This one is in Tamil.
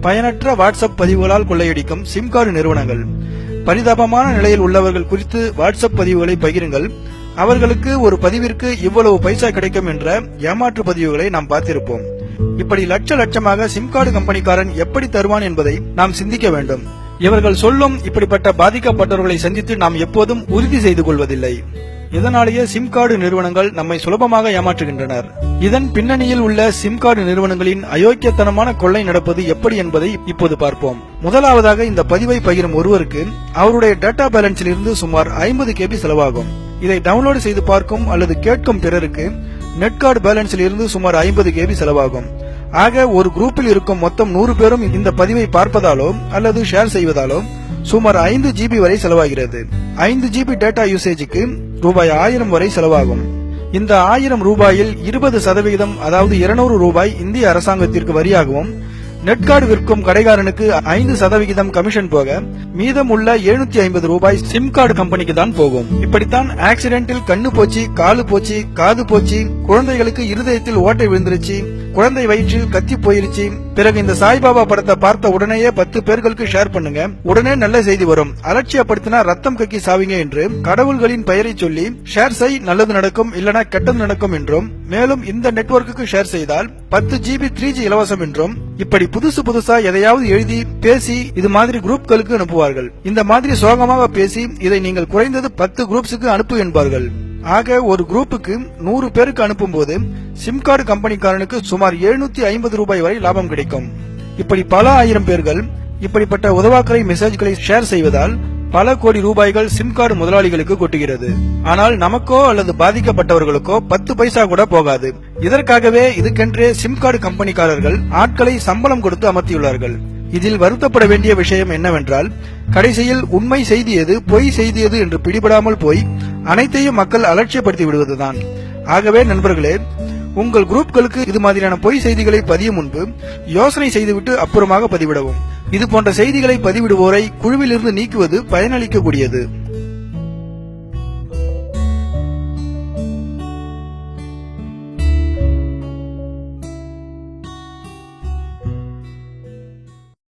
பயனற்ற வாட்ஸ்அப் பதிவுகளால் கொள்ளையடிக்கும் சிம் கார்டு நிறுவனங்கள். பரிதாபமான நிலையில் உள்ளவர்கள் குறித்து வாட்ஸ்அப் பதிவுகளை பகிருங்கள். அவர்களுக்கு ஒரு பதிவிற்கு இவ்வளவு பைசா கிடைக்கும் என்ற ஏமாற்று பதிவுகளை நாம் பார்த்திருப்போம். இப்படி லட்ச லட்சமாக சிம் கார்டு கம்பெனிக்காரன் எப்படி தருவான் என்பதை நாம் சிந்திக்க வேண்டும். இவர்கள் சொல்லும் இப்படிப்பட்ட பாதிக்கப்பட்டவர்களை சந்தித்து நாம் எப்போதும் உறுதி செய்து கொள்வதில்லை. இதனாலேயே சிம் கார்டு நிறுவனங்கள் நம்மை சுலபமாக ஏமாற்றுகின்றனர். இதன் பின்னணியில் உள்ள சிம் கார்டு நிறுவனங்களின் அயோக்கியத்தனமான கொள்ளை நடப்பது எப்படி என்பதை இப்போது பார்ப்போம். முதலாவதாக இந்த பதிவை பகிரும் ஒருவருக்கு அவருடைய டேட்டா பேலன்ஸில் இருந்து சுமார் ஐம்பது கேபி செலவாகும். இதை டவுன்லோடு செய்து பார்க்கும் அல்லது கேட்கும் பிறருக்கு நெட் கார்டு பேலன்ஸில் இருந்து சுமார் ஐம்பது கேபி செலவாகும். ஆக ஒரு குரூப்பில் இருக்கும் மொத்தம் நூறு பேரும் இந்த பதிவை பார்ப்பதாலோ அல்லது ஷேர் செய்வதாலோ சுமார் ஐந்து ஜிபி வரை செலவாகிறது. ஐந்து ஜிபி டேட்டா யூசேஜுக்கு ரூபாய் ஆயிரம் வரை செலவாகும். இந்த ஆயிரம் ரூபாயில் இருபது சதவிகிதம் அதாவது இருநூறு ரூபாய் இந்திய அரசாங்கத்திற்கு வரியாகவும் நெட் கார்டு விற்கும் கடைக்காரனுக்கு ஐந்து சதவிகிதம் கமிஷன் போக மீதம் உள்ள எழுநூத்தி ஐம்பது ரூபாய் சிம் கார்டு கம்பெனிக்கு தான் போகும். இப்படித்தான் ஆக்சிடென்டில் கண்ணு போச்சு காலு போச்சு காது போச்சு குழந்தைகளுக்கு இருதயத்தில் ஓட்டை விழுந்துருச்சு குழந்தை வயிற்றில் கத்தி போயிருச்சு. பிறகு இந்த சாய்பாபா படத்தை பார்த்த உடனேயே பத்து பேர்களுக்கு ஷேர் பண்ணுங்க. உடனே நல்ல செய்தி வரும். அலட்சியப்படுத்தினா ரத்தம் கக்கி சாவிங்க என்று கடவுள்களின் பெயரை சொல்லி ஷேர் செய் நல்லது நடக்கும் இல்லனா கெட்டது நடக்கும் என்றும் மேலும் இந்த நெட்வொர்க்குக்கு ஷேர் செய்தால் பத்து ஜிபி த்ரீ ஜி இலவசம் என்றும் இப்படி புதுசு புதுசா எதையாவது எழுதி பேசி இது மாதிரி குரூப்களுக்கு அனுப்புவார்கள். இந்த மாதிரி சோகமாக பேசி இதை நீங்கள் குறைந்தது பத்து குரூப்ஸுக்கு அனுப்பு என்பார்கள். ஆக ஒரு குரூப்புக்கு நூறு பேருக்கு அனுப்பும் போது சிம் கார்டு கம்பெனிக்காரனுக்கு சுமார் எழுநூத்தி ஐம்பது ரூபாய் வரை லாபம் கிடைக்கும். இப்படி பல ஆயிரம் பேர்கள் இப்படிப்பட்ட உதவாக்கரை மெசேஜ்களை ஷேர் செய்வதால் பல கோடி ரூபாய்கள் சிம் கார்டு முதலாளிகளுக்கு கொட்டுகிறது. ஆனால் நமக்கோ அல்லது பாதிக்கப்பட்டவர்களுக்கோ பத்து பைசா கூட போகாது. இதற்காகவே இதுக்கென்றே சிம் கார்டு கம்பெனிக்காரர்கள் ஆட்களை சம்பளம் கொடுத்து அமர்த்தியுள்ளார்கள். இதில் வருத்தப்பட வேண்டிய விஷயம் என்னவென்றால் கடைசியில் உண்மை செய்தி எது பொய் செய்தி எது என்று பிடிபடாமல் போய் அனைத்தையும் மக்கள் அலட்சியப்படுத்தி விடுவதுதான். ஆகவே நண்பர்களே உங்கள் குரூப்களுக்கு இது மாதிரியான பொய் செய்திகளை பதியும் முன்பு யோசனை செய்துவிட்டு அப்புறமாக பதிவிடவும். இது போன்ற செய்திகளை பதிவிடுவோரை குழுவிலிருந்து நீக்குவது பயனளிக்கக்கூடியது.